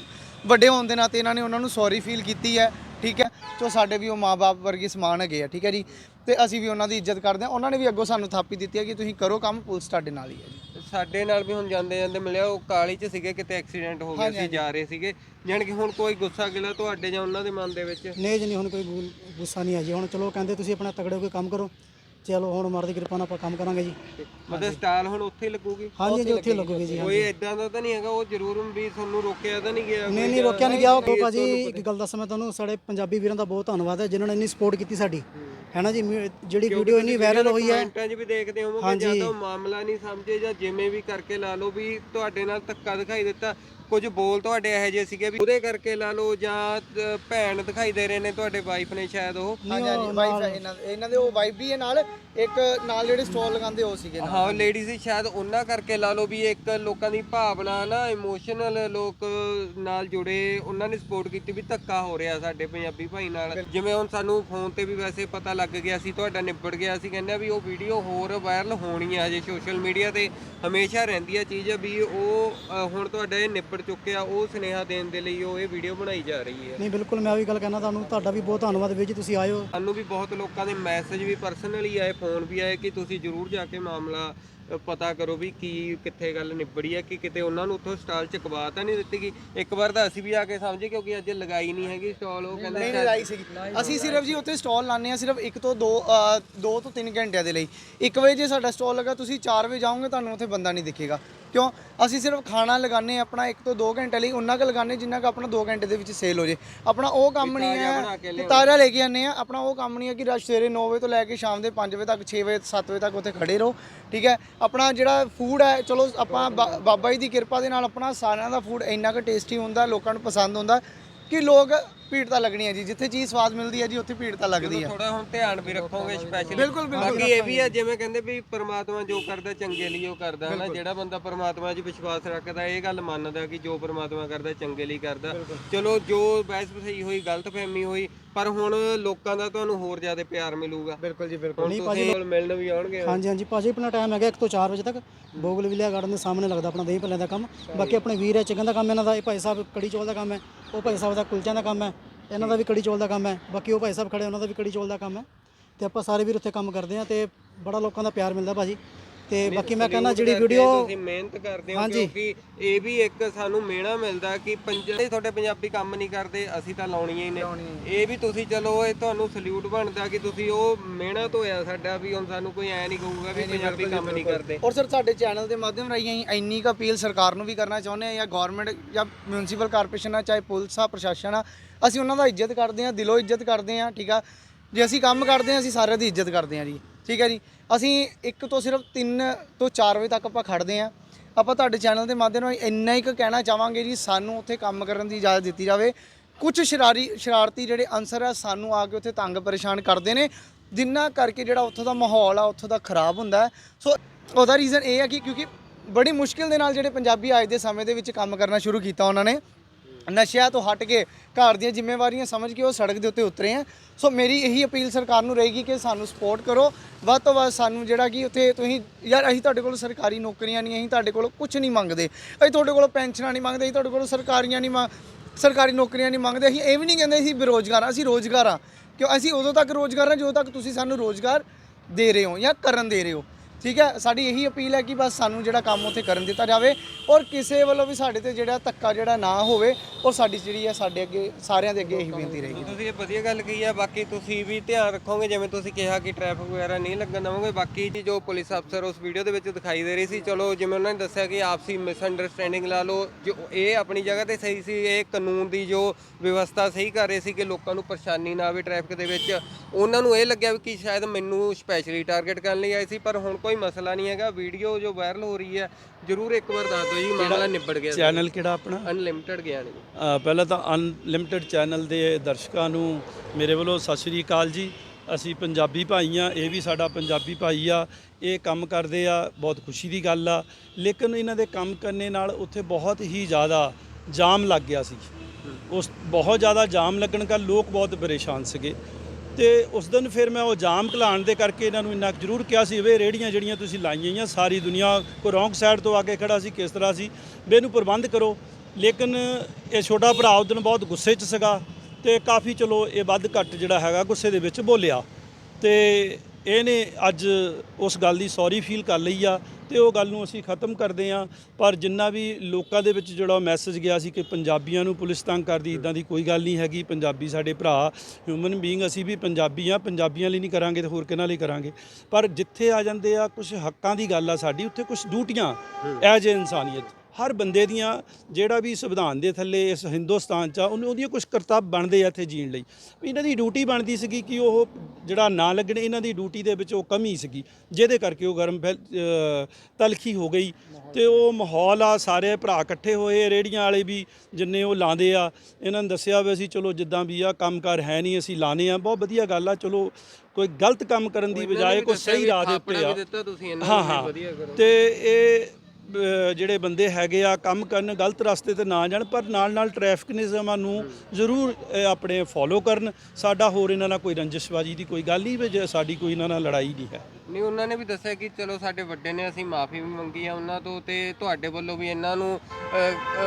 ਵੱਡੇ ਹੋਣ ਦੇ ਨਾਤੇ ਇਹਨਾਂ ਨੇ ਉਹਨਾਂ ਨੂੰ ਸੌਰੀ ਫੀਲ ਕੀਤੀ ਹੈ। ਠੀਕ ਹੈ ਸੋ ਸਾਡੇ ਵੀ ਉਹ ਮਾਪੇ ਵਰਗੇ ਸਮਾਨ ਹੈਗੇ ਆ ਠੀਕ ਹੈ ਜੀ। ਤੇ ਅਸੀਂ ਵੀ ਉਹਨਾਂ ਦੀ ਇੱਜ਼ਤ ਕਰਦੇ ਹਾਂ। ਉਹਨਾਂ ਨੇ ਵੀ ਅੱਗੋਂ ਸਾਨੂੰ ਥਾਪੀ ਦਿੱਤੀ ਹੈ ਕਿ ਤੁਸੀਂ ਕਰੋ ਕੰਮ ਪੁਲਿਸ ਤੁਹਾਡੇ ਨਾਲ ਹੀ ਹੈ ਜੀ। ਸਾਡੇ ਨਾਲ ਵੀ ਹੁਣ ਜਾਂਦੇ ਜਾਂਦੇ ਮਿਲਿਆ ਉਹ ਕਾਲੀ 'ਚ ਸੀਗੇ ਕਿਤੇ ਐਕਸੀਡੈਂਟ ਹੋ ਗਿਆ ਸੀ ਜਾ ਰਹੇ ਸੀਗੇ। ਯਾਨੀ ਕਿ ਹੁਣ ਕੋਈ ਗੁੱਸਾ ਗਿਲਾ ਤੁਹਾਡੇ ਜਾਂ ਉਹਨਾਂ ਦੇ ਮਨ ਦੇ ਵਿੱਚ? ਨਹੀਂ ਜੀ ਨਹੀਂ ਹੁਣ ਕੋਈ ਗੁ- ਗੁੱਸਾ ਨਹੀਂ ਹੈ ਜੀ। ਹੁਣ ਚਲੋ ਕਹਿੰਦੇ ਤੁਸੀਂ ਆਪਣਾ ਤਗੜੇ ਹੋ ਕੇ ਕੰਮ ਕਰੋ। ਚਲੋ ਹੁਣ ਮਾਰ ਦੀ ਕਿਰਪਾ ਨਾਲ ਆਪਾਂ ਕੰਮ ਕਰਾਂਗੇ ਜੀ। ਮਤਲਬ ਸਟਾਲ ਹੁਣ ਉੱਥੇ ਹੀ ਲੱਗੂਗੀ? ਹਾਂਜੀ ਜੀ ਉੱਥੇ ਲੱਗੂਗੇ ਜੀ ਕੋਈ ਇਦਾਂ ਦਾ ਤਾਂ ਨਹੀਂ ਹੈਗਾ ਉਹ ਜ਼ਰੂਰ ਵੀ ਤੁਹਾਨੂੰ ਰੋਕਿਆ ਤਾਂ ਨਹੀਂ ਗਿਆ ਨਹੀਂ ਨਹੀਂ ਰੋਕਿਆ ਨਹੀਂ ਗਿਆ। ਉਹ ਭਾਜੀ ਇੱਕ ਗੱਲ ਦੱਸਾਂ ਮੈਂ ਤੁਹਾਨੂੰ ਸਾਡੇ ਪੰਜਾਬੀ ਵੀਰਾਂ ਦਾ ਬਹੁਤ ਧੰਨਵਾਦ ਹੈ ਜਿਨ੍ਹਾਂ ਨੇ ਇੰਨੀ ਸਪੋਰਟ ਕੀਤੀ ਸਾਡੀ। ਹੈ। ਨਾ ਜੀ ਜਿਹੜੀ ਵੀਡੀਓ ਇੰਨੀ ਵਾਇਰਲ ਹੋਈ ਹੈ। ਕਮੈਂਟਾਂ 'ਚ ਵੀ ਦੇਖਦੇ ਹੋਵੋਗੇ ਜਾਂ ਤਾਂ ਮਾਮਲਾ ਨਹੀਂ ਸਮਝੇ ਜਾਂ ਜਿਵੇਂ ਵੀ ਕਰਕੇ ਲਾ ਲਓ ਵੀ ਤੁਹਾਡੇ ਨਾਲ ਧੱਕਾ ਦਿਖਾਈ ਦਿੱਤਾ ਕੁਝ ਬੋਲ ਤੁਹਾਡੇ ਇਹੋ ਜਿਹੇ ਸੀਗੇ ਵੀ ਉਹਦੇ ਕਰਕੇ ਲਾ ਲਓ ਜਾਂ ਅ, ਭੈਣ ਦਿਖਾਈ ਦੇ ਰਹੇ ਨੇ ਤੁਹਾਡੇ ਵਾਈਫ ਨੇ ਸ਼ਾਇਦ ਉਹ। ਹਾਂਜੀ ਹਾਂਜੀ ਵਾਈਫ ਹੈ ਇਹਨਾਂ ਇਹਨਾਂ ਦੇ ਉਹ ਵਾਈਫ ਵੀ ਹੈ ਨਾਲ ਇੱਕ ਨਾਲ ਜਿਹੜੇ ਸਟਾਲ ਲਗਾਉਂਦੇ ਉਹ ਸੀਗੇ ਨਾਲ। ਹਾਂ ਲੇਡੀਜ਼ ਹੀ ਸ਼ਾਇਦ ਉਹਨਾਂ ਕਰਕੇ ਲਾ ਲਓ ਵੀ ਇੱਕ ਲੋਕਾਂ ਦੀ ਭਾਵਨਾ ਨਾ ਇਮੋਸ਼ਨਲ ਲੋਕ ਨਾਲ ਜੁੜੇ ਉਹਨਾਂ ਨੇ ਸਪੋਰਟ ਕੀਤੀ ਵੀ ਧੱਕਾ ਹੋ ਰਿਹਾ ਸਾਡੇ ਪੰਜਾਬੀ ਭਾਈ ਨਾਲ। ਜਿਵੇਂ ਹੁਣ ਸਾਨੂੰ ਫੋਨ ਤੇ ਵੀ ਵੈਸੇ ਪਤਾ ਲੱਗ ਗਿਆ ਸੀ ਤੁਹਾਡਾ ਨਿਬੜ ਗਿਆ ਸੀ ਕਹਿੰਦੇ ਆ ਵੀ ਉਹ ਵੀਡੀਓ ਹੋਰ ਵਾਇਰਲ ਹੋਣੀ ਆ ਹਜੇ ਸੋਸ਼ਲ ਮੀਡੀਆ ਤੇ ਹਮੇਸ਼ਾ ਰਹਿੰਦੀ ਆ ਚੀਜ਼ ਵੀ ਉਹ ਅ, ਹੁਣ ਤੁਹਾਡਾ ਇਹ ਨਿਬੜ ਚੁੱਕਿਆ ਉਹ ਸੁਨੇਹਾ ਦੇਣ ਦੇ ਲਈ ਉਹ ਇਹ ਵੀਡੀਓ ਬਣਾਈ ਜਾ ਰਹੀ ਹੈ। ਨਹੀਂ ਬਿਲਕੁਲ ਮੈਂ ਉਹੀ ਗੱਲ ਕਹਿਣਾ ਤੁਹਾਨੂੰ ਤੁਹਾਡਾ ਵੀ ਬਹੁਤ ਧੰਨਵਾਦ ਵੀਰ ਜੀ ਤੁਸੀਂ ਆਇਓ। ਸਾਨੂੰ ਵੀ ਬਹੁਤ ਲੋਕਾਂ ਦੇ ਮੈਸੇਜ ਵੀ ਪਰਸਨਲੀ ਆਏ ਫੋਨ ਵੀ ਆਏ ਕਿ ਤੁਸੀਂ ਜਰੂਰ ਜਾ ਕੇ ਮਾਮਲਾ ਪਤਾ ਕਰੋ ਵੀ ਕੀ ਕਿੱਥੇ ਗੱਲ ਨਿਬੜੀ ਹੈ ਕਿ ਕਿਤੇ ਉਹਨਾਂ ਨੂੰ ਉੱਥੋਂ ਸਟਾਲ ਚਕਵਾ ਤਾਂ ਨਹੀਂ ਦਿੱਤੀ ਗਈ। ਇੱਕ ਵਾਰ ਤਾਂ ਅਸੀਂ ਵੀ ਆ ਕੇ ਸਮਝੇ ਕਿਉਂਕਿ ਅੱਜ ਲਗਾਈ ਨਹੀਂ ਹੈਗੀ ਸਟਾਲ ਉਹ ਕਹਿੰਦੇ ਨਹੀਂ ਲਾਈ ਸੀਗੀ। ਅਸੀਂ ਸਿਰਫ ਜੀ ਉੱਥੇ ਸਟਾਲ ਲਾਉਂਦੇ ਆ ਸਿਰਫ 1 ਤੋਂ 2 2 ਤੋਂ 3 ਘੰਟਿਆਂ ਦੇ ਲਈ। 1 ਵਜੇ ਜੇ ਸਾਡਾ ਸਟਾਲ ਲੱਗਾ ਤੁਸੀਂ 4 ਵਜੇ ਜਾਓਗੇ ਤੁਹਾਨੂੰ ਉੱਥੇ ਬੰਦਾ ਨਹੀਂ ਦਿਖੇਗਾ। ਕਿਉਂ? ਅਸੀਂ ਸਿਰਫ ਖਾਣਾ ਹਾਂ ਆਪਣਾ 1 ਤੋਂ 2 ਘੰਟੇ ਲਈ ਉਹਨਾਂ ਕੁ ਲਗਾਉਂਦੇ ਜਿੰਨਾ ਕੁ ਆਪਣਾ 2 ਘੰਟੇ ਦੇ ਵਿੱਚ ਸੇਲ ਹੋ ਜੇ। ਆਪਣਾ ਉਹ ਕੰਮ ਨਹੀਂ ਹੈ ਕਿ ਤਾਜ਼ਾ ਲੈ ਕੇ ਆਨੇ ਆ ਆਪਣਾ ਉਹ ਕੰਮ ਨਹੀਂ ਹੈ ਕਿ ਰਾਤ ਸਵੇਰੇ 9 ਵਜੇ ਤੋਂ ਲੈ ਕੇ ਸ਼ਾਮ ਦੇ 5 ਵਜੇ ਤੱਕ 6 ਵਜੇ 7 ਵਜੇ ਤੱਕ ਉੱਥੇ ਖੜੇ ਰਹੋ। ਠੀਕ ਹੈ? ਆਪਣਾ ਜਿਹੜਾ ਫੂਡ ਹੈ, ਚਲੋ ਆਪਾਂ ਬਾ- ਬਾਬਾ ਜੀ ਦੀ ਕਿਰਪਾ ਦੇ ਨਾਲ ਆਪਣਾ ਸਾਰਿਆਂ ਦਾ ਫੂਡ ਇੰਨਾ ਕੁ ਟੇਸਟੀ ਹੁੰਦਾ, ਲੋਕਾਂ ਨੂੰ ਪਸੰਦ ਹੁੰਦਾ ਕਿ ਲੋਕ ਭੀੜ ਤਾਂ ਲੱਗਣੀ ਹੈ ਜੀ ਜਿੱਥੇ ਚੀਜ਼ ਸਵਾਦ ਮਿਲਦੀ ਹੈ ਜੀ ਉੱਥੇ ਭੀੜ ਤਾਂ ਲੱਗਦੀ ਹੈ। ਥੋੜਾ ਹੁਣ ਧਿਆਨ ਵੀ ਰੱਖੋਗੇ ਸਪੈਸ਼ਲੀ ਬਿਲਕੁਲ, ਬਿਲਕੁਲ। ਬਾਕੀ ਇਹ ਵੀ ਆ ਜਿਵੇਂ ਕਹਿੰਦੇ ਵੀ ਪ੍ਰਮਾਤਮਾ ਜੋ ਕਰਦਾ ਚੰਗੇ ਲਈ ਉਹ ਕਰਦਾ ਹੈ ਨਾ ਜਿਹੜਾ ਬੰਦਾ ਪ੍ਰਮਾਤਮਾ 'ਚ ਵਿਸ਼ਵਾਸ ਰੱਖਦਾ ਇਹ ਗੱਲ ਮੰਨਦਾ ਕਿ ਜੋ ਪ੍ਰਮਾਤਮਾ ਕਰਦਾ ਚੰਗੇ ਲਈ ਕਰਦਾ। ਚਲੋ ਜੋ ਬਹਿਸ ਸਹੀ ਹੋਈ ਗਲਤ ਫਹਿਮੀ ਹੋਈ ਪਰ ਹੁਣ ਲੋਕਾਂ ਦਾ ਤੁਹਾਨੂੰ ਹੋਰ ਜ਼ਿਆਦਾ ਪਿਆਰ ਮਿਲੂਗਾ। ਬਿਲਕੁਲ ਜੀ ਬਿਲਕੁਲ। ਤੁਸੀਂ ਕੋਲ ਮਿਲਣ ਵੀ ਆਉਣਗੇ। ਹਾਂਜੀ ਹਾਂਜੀ ਭਾਜੀ ਆਪਣਾ ਟਾਈਮ ਹੈਗਾ 1 ਤੋਂ 4 ਵਜੇ ਤੱਕ। ਬੋਗਲ ਵਿਲਿਆ ਗਾਰਡਨ ਦੇ ਸਾਹਮਣੇ ਲੱਗਦਾ ਆਪਣਾ ਦਹੀਂ ਭੱਲਿਆਂ ਦਾ ਕੰਮ। ਬਾਕੀ ਆਪਣੇ ਵੀਰ ਹੈ ਚਿਕਨ ਦਾ ਕੰਮ ਇਹਨਾਂ ਦਾ ਇਹ ਭਾਈ ਸਾਹਿਬ ਕੜੀ ਚੌਲ ਦਾ ਕੰਮ ਹੈ ਉਹ ਭਾਈ ਸਾਹਿਬ ਦਾ ਕੁਲਚਿਆਂ ਦਾ ਕੰਮ ਹੈ। ਇਹਨਾਂ ਦਾ ਵੀ ਕੜੀ ਚੌਲ ਦਾ ਕੰਮ ਹੈ। ਬਾਕੀ ਉਹ ਭਾਈ ਸਾਹਿਬ ਖੜੇ, ਉਹਨਾਂ ਦਾ ਵੀ ਕੜੀ ਚੌਲ ਦਾ ਕੰਮ ਹੈ। ਤੇ ਆਪਾਂ ਸਾਰੇ ਵੀਰ ਉੱਥੇ ਕੰਮ ਕਰਦੇ ਆ ਤੇ ਬੜਾ ਲੋਕਾਂ ਦਾ ਪਿਆਰ ਮਿਲਦਾ ਭਾਜੀ। ਤੇ ਬਾਕੀ ਮੈਂ ਕਹਿੰਦਾ ਜਿਹੜੀ ਵੀਡੀਓ ਤੁਸੀਂ ਮਿਹਨਤ ਕਰਦੇ ਹੋ ਕਿਉਂਕਿ ਇਹ ਵੀ ਇੱਕ ਸਾਨੂੰ ਮਿਹਣਾ ਮਿਲਦਾ ਕਿ ਪੰਜਾਬੀ ਤੁਹਾਡੇ ਪੰਜਾਬੀ ਕੰਮ ਨਹੀਂ ਕਰਦੇ ਅਸੀਂ ਤਾਂ ਲਾਉਣੀਆਂ ਹੀ ਨੇ। ਇਹ ਵੀ ਤੁਸੀਂ ਚਲੋ ਇਹ ਤੁਹਾਨੂੰ ਸਲੂਟ ਬਣਦਾ ਕਿ ਤੁਸੀਂ ਉਹ ਮਿਹਨਤ ਹੋਇਆ ਸਾਡਾ ਵੀ ਹੁਣ ਸਾਨੂੰ ਕੋਈ ਐ ਨਹੀਂ ਕਹੂਗਾ ਵੀ ਪੰਜਾਬੀ ਕੰਮ ਨਹੀਂ ਕਰਦੇ। ਔਰ ਸਰ ਸਾਡੇ ਚੈਨਲ ਦੇ ਮਾਧਿਅਮ ਰਾਹੀਂ ਅਸੀਂ ਇੰਨੀ ਕੁ ਅਪੀਲ ਸਰਕਾਰ ਨੂੰ ਵੀ ਕਰਨਾ ਚਾਹੁੰਦੇ ਆ ਜਾਂ ਗਵਰਨਮੈਂਟ ਜਾਂ ਮਿਊਨਿਸਪਲ ਕਾਰਪੋਰੇਸ਼ਨ ਆ ਚਾਹੇ ਪੁਲਿਸ ਆ ਪ੍ਰਸ਼ਾਸਨ ਆ ਅਸੀਂ ਉਹਨਾਂ ਦਾ ਇੱਜ਼ਤ ਕਰਦੇ ਆ ਦਿਲੋਂ ਇੱਜ਼ਤ ਕਰਦੇ ਆ ਠੀਕ ਆ? ਜੇ ਅਸੀਂ ਕੰਮ ਕਰਦੇ ਹਾਂ, ਅਸੀਂ ਸਾਰਿਆਂ ਦੀ ਇੱਜ਼ਤ ਕਰਦੇ ਹਾਂ ਜੀ। ਠੀਕ ਹੈ ਜੀ? ਅਸੀਂ ਇੱਕ ਤੋਂ ਸਿਰਫ 3 ਤੋਂ 4 ਵਜੇ ਤੱਕ ਆਪਾਂ ਖੜਦੇ ਹਾਂ। ਆਪਾਂ ਤੁਹਾਡੇ ਚੈਨਲ ਦੇ ਮਾਧਿਅਮ ਰਾਹੀਂ ਇੰਨਾ ਹੀ ਕਹਿਣਾ ਚਾਹਾਂਗੇ ਜੀ, ਸਾਨੂੰ ਉੱਥੇ ਕੰਮ ਕਰਨ ਦੀ ਇਜਾਜ਼ਤ ਦਿੱਤੀ ਜਾਵੇ। ਕੁਝ ਸ਼ਰਾਰੀ ਸ਼ਰਾਰਤੀ ਜਿਹੜੇ ਅਨਸਰ ਆ, ਸਾਨੂੰ ਆ ਕੇ ਉੱਥੇ ਤੰਗ ਪਰੇਸ਼ਾਨ ਕਰਦੇ ਨੇ। ਜਿੰਨਾ ਕਰਕੇ ਜਿਹੜਾ ਉੱਥੋਂ ਦਾ ਮਾਹੌਲ ਆ, ਉੱਥੋਂ ਦਾ ਖਰਾਬ ਹੁੰਦਾ ਸੋ ਉਹਦਾ ਰੀਜ਼ਨ ਇਹ ਹੈ ਕਿ ਕਿਉਂਕਿ ਬੜੀ ਮੁਸ਼ਕਿਲ ਦੇ ਨਾਲ ਜਿਹੜੇ ਪੰਜਾਬੀ ਅੱਜ ਦੇ ਸਮੇਂ ਦੇ ਵਿੱਚ ਕੰਮ ਕਰਨਾ ਸ਼ੁਰੂ ਕੀਤਾ ਉਹਨਾਂ ਨੇ। ਨਸ਼ਿਆਂ ਤੋਂ ਹਟ ਕੇ ਘਰ ਦੀਆਂ ਜ਼ਿੰਮੇਵਾਰੀਆਂ ਸਮਝ ਕੇ ਉਹ ਸੜਕ ਦੇ ਉੱਤੇ ਉਤਰੇ ਆ। ਸੋ ਮੇਰੀ ਇਹੀ ਅਪੀਲ ਸਰਕਾਰ ਨੂੰ ਰਹੇਗੀ ਕਿ ਸਾਨੂੰ ਸਪੋਰਟ ਕਰੋ। ਵੱਧ ਤੋਂ ਵੱਧ ਸਾਨੂੰ ਜਿਹੜਾ ਕਿ ਉੱਥੇ ਤੁਸੀਂ, ਯਾਰ ਅਸੀਂ ਤੁਹਾਡੇ ਕੋਲ ਸਰਕਾਰੀ ਨੌਕਰੀਆਂ ਨਹੀਂ, ਅਸੀਂ ਤੁਹਾਡੇ ਕੋਲ ਕੁਝ ਨਹੀਂ ਮੰਗਦੇ। ਅਸੀਂ ਤੁਹਾਡੇ ਕੋਲ ਪੈਨਸ਼ਨਾਂ ਨਹੀਂ ਮੰਗਦੇ, ਅਸੀਂ ਤੁਹਾਡੇ ਕੋਲ ਸਰਕਾਰੀਆਂ ਨਹੀਂ ਮੰਗ, ਸਰਕਾਰੀ ਨੌਕਰੀਆਂ ਨਹੀਂ ਮੰਗਦੇ। ਅਸੀਂ ਇਹ ਵੀ ਨਹੀਂ ਕਹਿੰਦੇ ਅਸੀਂ ਬੇਰੋਜ਼ਗਾਰ ਹਾਂ ਅਸੀਂ ਰੋਜ਼ਗਾਰ ਹਾਂ ਕਿਉਂ? ਅਸੀਂ ਉਦੋਂ ਤੱਕ ਰੋਜ਼ਗਾਰ ਹਾਂ ਜਦੋਂ ਤੱਕ ਤੁਸੀਂ ਸਾਨੂੰ ਰੋਜ਼ਗਾਰ ਦੇ ਰਹੇ ਹੋ ਜਾਂ ਕਰਨ ਦੇ ਰਹੇ ਹੋ। ਠੀਕ ਹੈ, ਸਾਡੀ ਇਹੀ ਅਪੀਲ ਹੈ ਕਿ ਬਸ ਸਾਨੂੰ ਜਿਹੜਾ ਕੰਮ ਉੱਥੇ ਕਰਨ ਦਿੱਤਾ ਜਾਵੇ ਔਰ ਕਿਸੇ ਵੱਲੋਂ ਵੀ ਸਾਡੇ ਤੇ ਜਿਹੜਾ ਧੱਕਾ ਜਿਹੜਾ ਨਾ ਹੋਵੇ ਔਰ ਸਾਡੀ ਜਿਹੜੀ ਹੈ, ਸਾਡੇ ਅੱਗੇ ਸਾਰਿਆਂ ਦੇ ਅੱਗੇ ਇਹੀ ਬੇਨਤੀ ਰਹੇਗੀ। ਤੁਸੀਂ ਇਹ ਵਧੀਆ ਗੱਲ ਕਹੀ ਹੈ, ਬਾਕੀ ਤੁਸੀਂ ਵੀ ਧਿਆਨ ਰੱਖੋਗੇ, ਜਿਵੇਂ ਤੁਸੀਂ ਕਿਹਾ ਕਿ ਟ੍ਰੈਫਿਕ ਵਗੈਰਾ ਨਹੀਂ ਲੱਗਣ ਦੇਵੋਗੇ, ਬਾਕੀ ਜੀ ਜੋ ਪੁਲਿਸ ਅਫਸਰ ਉਸ ਵੀਡੀਓ ਦੇ ਵਿੱਚ ਦਿਖਾਈ ਦੇ ਰਹੀ ਸੀ, ਚਲੋ ਜਿਵੇਂ ਉਹਨਾਂ ਨੇ ਦੱਸਿਆ ਕਿ ਆਪਸੀ ਮਿਸਅੰਡਰਸਟੈਂਡਿੰਗ ਲਾ ਲਓ, ਜੋ ਇਹ ਆਪਣੀ ਜਗ੍ਹਾ ਤੇ ਸਹੀ ਸੀ, ਇਹ ਕਾਨੂੰਨ ਦੀ ਜੋ ਵਿਵਸਥਾ ਸਹੀ ਕਰ ਰਹੇ ਸੀ ਕਿ ਲੋਕਾਂ ਨੂੰ ਪਰੇਸ਼ਾਨੀ ਨਾ ਆਵੇ ਟ੍ਰੈਫਿਕ ਦੇ ਵਿੱਚ, ਉਹਨਾਂ ਨੂੰ ਇਹ ਲੱਗਿਆ ਵੀ ਕਿ ਸ਼ਾਇਦ ਮੈਨੂੰ ਸਪੈਸ਼ਲੀ ਟਾਰਗੇਟ ਕਰਨ ਲਈ ਆਏ ਸੀ, ਪਰ ਹੁਣ ਕੋਈ ਮਸਲਾ ਨਹੀਂ ਹੈਗਾ ਵੀਡੀਓ ਜੋ ਵਾਇਰਲ ਹੋ ਰਹੀ ਹੈ ਜਰੂਰ ਇੱਕ ਵਾਰ ਦੱਸ ਦਿਓ ਜੀ ਮਾਮਲਾ ਨਿਬੜ ਗਿਆ। ਚੈਨਲ ਕਿਹੜਾ ਆਪਣਾ? ਅਨਲਿਮਿਟਡ ਗਿਆ ਅ, ਪਹਿਲਾਂ ਤਾਂ ਅਨਲਿਮਟਿਡ ਚੈਨਲ ਦੇ ਦਰਸ਼ਕਾਂ ਨੂੰ ਮੇਰੇ ਵੱਲੋਂ ਸਤਿ ਸ਼੍ਰੀ ਅਕਾਲ ਜੀ। ਅਸੀਂ ਪੰਜਾਬੀ ਭਾਈ ਆ ਇਹ ਵੀ ਸਾਡਾ ਪੰਜਾਬੀ ਭਾਈ ਆ। ਇਹ ਕੰਮ ਕਰਦੇ ਆ ਬਹੁਤ ਖੁਸ਼ੀ ਦੀ ਗੱਲ ਆ। ਲੇਕਿਨ ਇਹਨਾਂ ਦੇ ਕੰਮ ਕਰਨੇ ਨਾਲ ਉੱਥੇ ਬਹੁਤ ਹੀ ਜ਼ਿਆਦਾ ਜਾਮ ਲੱਗ ਗਿਆ ਸੀ। ਉਸ ਬਹੁਤ ਜ਼ਿਆਦਾ ਜਾਮ ਲੱਗਣ ਕਾਰਨ ਲੋਕ ਬਹੁਤ ਪਰੇਸ਼ਾਨ ਸੀਗੇ। ਤੇ ਉਸ ਦਿਨ ਫਿਰ ਮੈਂ ਉਹ ਜਾਮ ਘਲਾਣ ਦੇ ਕਰਕੇ ਇਹਨਾਂ ਨੂੰ ਇੰਨਾ ਕੁ ਜ਼ਰੂਰ ਕਿਹਾ ਸੀ, ਵੀ ਰੇੜੀਆਂ ਜਿਹੜੀਆਂ ਤੁਸੀਂ ਲਾਈਆਂ ਆ ਸਾਰੀ ਦੁਨੀਆ ਕੋ ਰੌਂਗ ਸਾਈਡ ਤੋਂ ਆ ਕੇ ਖੜਾ ਸੀ, ਕਿਸ ਤਰ੍ਹਾਂ ਸੀ? ਵੀ ਇਹਨੂੰ ਪ੍ਰਬੰਧ ਕਰੋ, ਲੇਕਿਨ ਇਹ ਛੋਟਾ ਭਰਾ ਉਸ ਦਿਨ ਬਹੁਤ ਗੁੱਸੇ 'ਚ ਸੀਗਾ ਤੇ ਕਾਫੀ ਚਲੋ ਇਹ ਵੱਧ ਘੱਟ ਜਿਹੜਾ ਹੈਗਾ ਗੁੱਸੇ ਦੇ ਵਿੱਚ ਬੋਲਿਆ। ਤੇ ਇਹਨੇ ਅੱਜ ਉਸ ਗੱਲ ਦੀ ਸੌਰੀ ਫੀਲ ਕਰ ਲਈ ਆ ਤੇ ਉਹ ਗੱਲ ਨੂੰ ਅਸੀਂ ਖਤਮ ਕਰਦੇ ਆ ਪਰ ਜਿੰਨਾ ਵੀ ਲੋਕਾਂ ਦੇ ਵਿੱਚ ਜਿਹੜਾ ਮੈਸੇਜ ਗਿਆ ਸੀ ਕਿ ਪੰਜਾਬੀਆਂ ਨੂੰ ਪੁਲਿਸ ਤੰਗ ਕਰਦੀ ਇਦਾਂ ਦੀ ਕੋਈ ਗੱਲ ਨਹੀਂ ਹੈਗੀ। ਪੰਜਾਬੀ ਸਾਡੇ ਭਰਾ ਹਿਊਮਨ ਬੀਇੰਗ ਅਸੀਂ ਵੀ ਪੰਜਾਬੀ ਆ ਪੰਜਾਬੀਆਂ ਲਈ ਨਹੀਂ ਕਰਾਂਗੇ ਤੇ ਹੋਰ ਕਿਹਨਾਂ ਲਈ ਕਰਾਂਗੇ? ਪਰ ਜਿੱਥੇ ਆ ਜਾਂਦੇ ਆ ਕੁਝ ਹੱਕਾਂ ਦੀ ਗੱਲ ਆ ਸਾਡੀ ਉੱਥੇ ਕੁਝ ਡਿਊਟੀਆਂ। ਐਜ ਇਨਸਾਨੀਅਤ। ਹਰ ਬੰਦੇ ਦੀਆਂ ਜਿਹੜਾ ਵੀ ਸੰਵਿਧਾਨ ਦੇ ਥੱਲੇ ਇਸ ਹਿੰਦੁਸਤਾਨ 'ਚ ਉਹਨੂੰ ਉਹਦੀਆਂ ਕੁਝ ਕਰਤੱਵ ਬਣਦੇ ਆ ਇੱਥੇ ਜੀਣ ਲਈ। ਇਹਨਾਂ ਦੀ ਡਿਊਟੀ ਬਣਦੀ ਸੀਗੀ ਕਿ ਉਹ ਜਿਹੜਾ ਨਾ ਲੱਗਣ ਇਹਨਾਂ ਦੀ ਡਿਊਟੀ ਦੇ ਵਿੱਚ ਉਹ ਕਮੀ ਸੀਗੀ ਜਿਹਦੇ ਕਰਕੇ ਉਹ ਗਰਮ ਤਲਖੀ ਹੋ ਗਈ ਤੇ ਉਹ ਮਾਹੌਲ ਆ ਸਾਰੇ ਭਰਾ ਇਕੱਠੇ ਹੋਏ ਰੇੜੀਆਂ ਵਾਲੇ ਵੀ ਜਿੰਨੇ ਉਹ ਲਾਉਂਦੇ ਆ ਇਹਨਾਂ ਨੇ ਦੱਸਿਆ ਵੀ ਅਸੀਂ ਚਲੋ ਜਿੱਦਾਂ ਵੀ ਆ ਕੰਮਕਾਰ ਹੈ ਨਹੀਂ ਅਸੀਂ ਲਾਣੇ ਆ ਬਹੁਤ ਵਧੀਆ ਗੱਲ ਆ ਚਲੋ ਕੋਈ ਗਲਤ ਕੰਮ ਕਰਨ ਦੀ ਬਜਾਏ ਕੋਈ ਸਹੀ ਰਾਹ ਦੇ ਉੱਤੇ ਆ। ਹਾਂ ਹਾਂ। ਤੇ ਇਹ ਜਿਹੜੇ ਬੰਦੇ ਹੈਗੇ ਆ, ਕੰਮ ਕਰਨ ਗਲਤ ਰਸਤੇ ਤੇ ਨਾ ਜਾਣ, ਪਰ ਨਾਲ ਨਾਲ ਟ੍ਰੈਫਿਕ ਨਿਯਮਾਂ ਨੂੰ ਜ਼ਰੂਰ ਆਪਣੇ ਫੋਲੋ ਕਰਨ। ਸਾਡਾ ਹੋਰ ਇਹਨਾਂ ਨਾਲ ਕੋਈ ਰੰਜਿਸ਼ਬਾਜੀ ਦੀ ਕੋਈ ਗੱਲ ਨਹੀਂ, ਵੀ ਜੇ ਸਾਡੀ ਕੋਈ ਇਹਨਾਂ ਨਾਲ ਲੜਾਈ ਨਹੀਂ ਹੈ। ਨਹੀਂ ਉਹਨਾਂ ਨੇ ਵੀ ਦੱਸਿਆ ਕਿ ਚਲੋ ਸਾਡੇ ਵੱਡੇ ਨੇ ਅਸੀਂ ਮਾਫੀ ਵੀ ਮੰਗੀ ਆ ਉਹਨਾਂ ਤੋਂ ਤੇ ਤੁਹਾਡੇ ਵੱਲੋਂ ਵੀ ਇਹਨਾਂ ਨੂੰ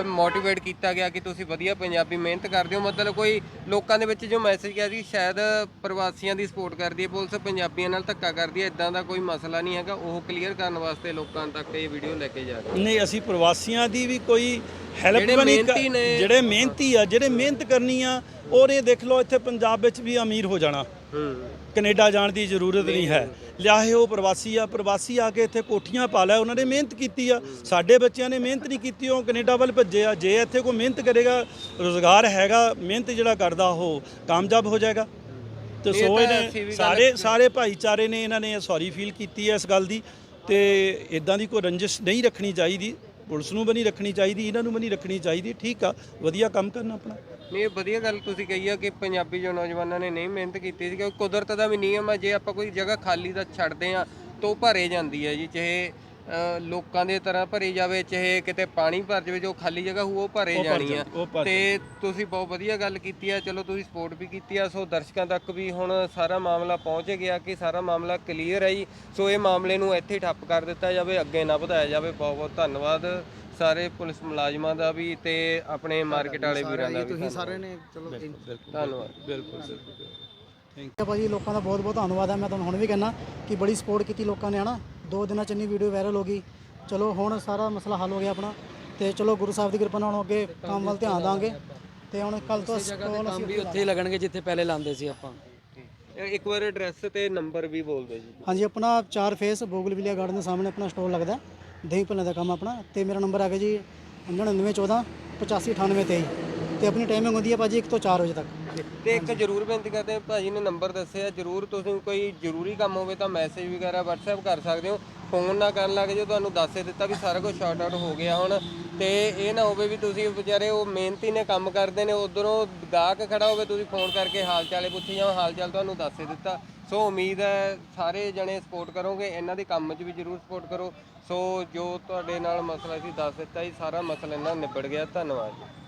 ਮੋਟੀਵੇਟ ਕੀਤਾ ਗਿਆ ਕਿ ਤੁਸੀਂ ਵਧੀਆ ਪੰਜਾਬੀ ਮਿਹਨਤ ਕਰਦੇ ਹੋ। ਮਤਲਬ ਕੋਈ ਲੋਕਾਂ ਦੇ ਵਿੱਚ ਜੋ ਮੈਸੇਜ ਗਿਆ ਸੀ ਸ਼ਾਇਦ ਪ੍ਰਵਾਸੀਆਂ ਦੀ ਸਪੋਰਟ ਕਰਦੀ ਹੈ ਪੁਲਿਸ ਪੰਜਾਬੀਆਂ ਨਾਲ ਧੱਕਾ ਕਰਦੀ ਹੈ ਇਦਾਂ ਦਾ ਕੋਈ ਮਸਲਾ ਨਹੀਂ ਹੈਗਾ। ਉਹ ਕਲੀਅਰ ਕਰਨ ਵਾਸਤੇ ਲੋਕਾਂ ਤੱਕ ਇਹ ਵੀਡੀਓ ਲੈ ਕੇ ਜਾ ਰਹੇ ਨਹੀਂ ਅਸੀਂ ਪ੍ਰਵਾਸੀਆਂ ਦੀ ਵੀ ਕੋਈ ਹੈਲਪ ਜਿਹੜੇ ਨਹੀਂ ਮਿਹਨਤੀ ਨੇ- ਜਿਹੜੇ ਮਿਹਨਤੀ ਆ ਜਿਹੜੇ ਮਿਹਨਤ ਕਰਨੀ ਆ ਔਰ ਇਹ ਦੇਖ ਲਓ ਇੱਥੇ ਪੰਜਾਬ ਵਿੱਚ ਵੀ ਅਮੀਰ ਹੋ ਜਾਣਾ। ਹੂੰ। ਕੈਨੇਡਾ ਜਾਣ ਦੀ ਜ਼ਰੂਰਤ ਨਹੀਂ ਹੈ। ਲਿਆਹੇ ਉਹ ਪ੍ਰਵਾਸੀ ਆ ਪ੍ਰਵਾਸੀ ਆ ਕੇ ਇੱਥੇ ਕੋਠੀਆਂ ਪਾ ਲਿਆ ਉਹਨਾਂ ਨੇ ਮਿਹਨਤ ਕੀਤੀ ਆ। ਸਾਡੇ ਬੱਚਿਆਂ ਨੇ ਮਿਹਨਤ ਨਹੀਂ ਕੀਤੀ ਉਹ ਕੈਨੇਡਾ ਵੱਲ ਭੱਜੇ ਆ। ਜੇ ਇੱਥੇ ਕੋਈ ਮਿਹਨਤ ਕਰੇਗਾ ਰੋਜ਼ਗਾਰ ਹੈਗਾ ਮਿਹਨਤ ਜਿਹੜਾ ਕਰਦਾ ਉਹ ਕਾਮਯਾਬ ਹੋ ਜਾਏਗਾ। ਤੇ ਸੋ ਇਹਨੇ ਸਾਰੇ ਸਾਰੇ ਭਾਈਚਾਰੇ ਨੇ ਇਹਨਾਂ ਨੇ ਸੌਰੀ ਫੀਲ ਕੀਤੀ ਹੈ ਇਸ ਗੱਲ ਦੀ। ਤੇ ਇਦਾਂ ਦੀ ਕੋਈ ਰੰਜਿਸ਼ ਨਹੀਂ ਰੱਖਣੀ ਚਾਹੀਦੀ। ਪੁਲਿਸ ਨੂੰ ਵੀ ਨਹੀਂ ਰੱਖਣੀ ਚਾਹੀਦੀ, ਇਹਨਾਂ ਨੂੰ ਵੀ ਨਹੀਂ ਰੱਖਣੀ ਚਾਹੀਦੀ। ਠੀਕ ਆ, ਵਧੀਆ ਕੰਮ ਕਰਨਾ ਆਪਣਾ। ਨਹੀਂ, ਇਹ ਵਧੀਆ ਗੱਲ ਤੁਸੀਂ ਕਹੀ ਆ ਕਿ ਪੰਜਾਬੀ ਜੋ ਨੌਜਵਾਨਾਂ ਨੇ ਨਹੀਂ ਮਿਹਨਤ ਕੀਤੀ ਸੀ, ਕਿਉਂਕਿ ਕੁਦਰਤ ਦਾ ਵੀ ਨਿਯਮ ਆ, ਜੇ ਆਪਾਂ ਕੋਈ ਜਗ੍ਹਾ ਖਾਲੀ ਦਾ ਛੱਡਦੇ ਆ ਤਾਂ ਉਹ ਭਰੇ ਜਾਂਦੀ ਹੈ ਜੀ, ਚਾਹੇ ਲੋਕਾਂ ਦੇ ਤਰ੍ਹਾਂ ਭਰੀ ਜਾਵੇ ਚਾਹੇ ਕਿਤੇ ਪਾਣੀ ਭਰ ਜਾਵੇ ਜੋ ਖਾਲੀ ਜਗ੍ਹਾ ਹੋਊ ਉਹ ਭਰੇ ਉਹ ਭਰ ਜਾਣੀ ਆ। ਜਾਂਦੀ, ਉਹ ਭਰ ਤੇ ਤੁਸੀਂ ਬਹੁਤ ਵਧੀਆ ਗੱਲ ਕੀਤੀ ਆ ਚਲੋ ਤੁਸੀਂ ਸਪੋਰਟ ਵੀ ਕੀਤੀ ਆ ਸੋ ਦਰਸ਼ਕਾਂ ਤੱਕ ਵੀ ਹੁਣ ਸਾਰਾ ਮਾਮਲਾ ਪਹੁੰਚ ਗਿਆ ਕਿ ਸਾਰਾ ਮਾਮਲਾ ਕਲੀਅਰ ਹੈ ਜੀ। ਸੋ ਇਹ ਮਾਮਲੇ ਨੂੰ ਇੱਥੇ ਹੀ ਠੱਪ ਕਰ ਦਿੱਤਾ ਜਾਵੇ ਅੱਗੇ ਨਾ ਵਧਾਇਆ ਜਾਵੇ। ਬਹੁਤ ਬਹੁਤ ਧੰਨਵਾਦ ਸਾਰੇ ਪੁਲਿਸ ਮੁਲਾਜ਼ਮਾਂ ਦਾ ਵੀ ਤੇ ਆਪਣੇ ਮਾਰਕੀਟ ਵਾਲੇ ਵੀਰਾਂ ਦਾ ਵੀ ਤੁਸੀਂ ਸਾਰੇ ਨੇ ਚਲੋ ਧੰਨਵਾਦ। ਬਿਲਕੁਲ ਬਿਲਕੁਲ। ਹੈ ਭਾਜੀ ਲੋਕਾਂ ਦਾ ਬਹੁਤ ਬਹੁਤ ਧੰਨਵਾਦ ਹੈ ਮੈਂ ਤੁਹਾਨੂੰ ਹੁਣ ਵੀ ਕਹਿਣਾ ਕਿ ਬੜੀ ਸਪੋਰਟ ਕੀਤੀ ਲੋਕਾਂ ਨੇ ਹਨਾ? ਦੋ ਦਿਨਾਂ ਚ ਇੰਨੀ ਵੀਡੀਓ ਵਾਇਰਲ ਹੋ ਗਈ। ਚਲੋ ਹੁਣ ਸਾਰਾ ਮਸਲਾ ਹੱਲ ਹੋ ਗਿਆ ਆਪਣਾ। ਤੇ ਚਲੋ ਗੁਰੂ ਸਾਹਿਬ ਦੀ ਕਿਰਪਾ ਨਾਲ ਹੁਣ ਅੱਗੇ ਕੰਮ ਵੱਲ ਧਿਆਨ ਦਾਂਗੇ। ਤੇ ਹੁਣ ਕੱਲ ਤੋਂ ਸਕੂਲ ਅਸੀਂ ਵੀ ਉੱਥੇ ਹੀ ਲੱਗਣਗੇ ਜਿੱਥੇ ਪਹਿਲੇ ਲਾਉਂਦੇ ਸੀ ਆਪਾਂ। ਇੱਕ ਵਾਰ ਐਡਰੈਸ ਤੇ ਨੰਬਰ ਵੀ ਬੋਲ ਦਿਓ ਜੀ। ਹਾਂਜੀ ਆਪਣਾ ਚਾਰ ਫੇਸ ਬੋਗਲਵਿਲਿਆ ਗਾਰਡਨ ਦੇ ਸਾਹਮਣੇ ਆਪਣਾ ਸਟੋਰ ਲੱਗਦਾ ਦਹੀਂ ਭੱਲੇ ਦਾ ਕੰਮ ਆਪਣਾ। ਤੇ ਮੇਰਾ ਨੰਬਰ ਹੈਗਾ ਜੀ 9914 859823 ਤੇ ਆਪਣੀ ਟਾਈਮਿੰਗ ਹੁੰਦੀ ਹੈ ਭਾਜੀ 1 ਤੋਂ 4 ਵਜੇ ਤੱਕ। ਤੇ ਇੱਕ ਜ਼ਰੂਰ ਬੇਨਤੀ ਕਰਦੇ ਹਾਂ, ਭਾਜੀ ਨੇ ਨੰਬਰ ਦੱਸਿਆ, ਜ਼ਰੂਰ ਤੁਸੀਂ ਕੋਈ ਜ਼ਰੂਰੀ ਕੰਮ ਹੋਵੇ ਤਾਂ ਮੈਸੇਜ ਵਗੈਰਾ WhatsApp ਕਰ ਸਕਦੇ ਹੋ। ਫੋਨ ਨਾ ਕਰਨ ਲੱਗ ਜਾਓ, ਤੁਹਾਨੂੰ ਦੱਸ ਦਿੱਤਾ ਵੀ ਸਾਰਾ ਕੁਝ ਸ਼ਾਰਟ ਆਊਟ ਹੋ ਗਿਆ ਹੁਣ। ਤੇ ਇਹ ਨਾ ਹੋਵੇ ਵੀ ਤੁਸੀਂ ਵਿਚਾਰੇ ਉਹ ਮਿਹਨਤੀ ਨੇ ਕੰਮ ਕਰਦੇ ਨੇ, ਉਧਰੋਂ ਗਾਹਕ ਖੜਾ ਹੋਵੇ, ਤੁਸੀਂ ਫੋਨ ਕਰਕੇ ਹਾਲ ਚਾਲੇ ਪੁੱਛੀ ਜਾਓ ਹਾਲ ਚਾਲ ਤੁਹਾਨੂੰ ਦੱਸ ਦਿੱਤਾ। ਸੋ ਉਮੀਦ ਹੈ ਸਾਰੇ ਜਣੇ ਸਪੋਰਟ ਕਰੋਗੇ, ਇਹਨਾਂ ਦੇ ਕੰਮ 'ਚ ਵੀ ਜ਼ਰੂਰ ਸਪੋਰਟ ਕਰੋ। ਸੋ ਜੋ ਤੁਹਾਡੇ ਨਾਲ ਮਸਲਾ ਸੀ, ਦੱਸ ਦਿੱਤਾ ਜੀ, ਸਾਰਾ ਮਸਲਾ ਇਹਨਾਂ ਨਿਬੜ ਗਿਆ। ਧੰਨਵਾਦ ਜੀ।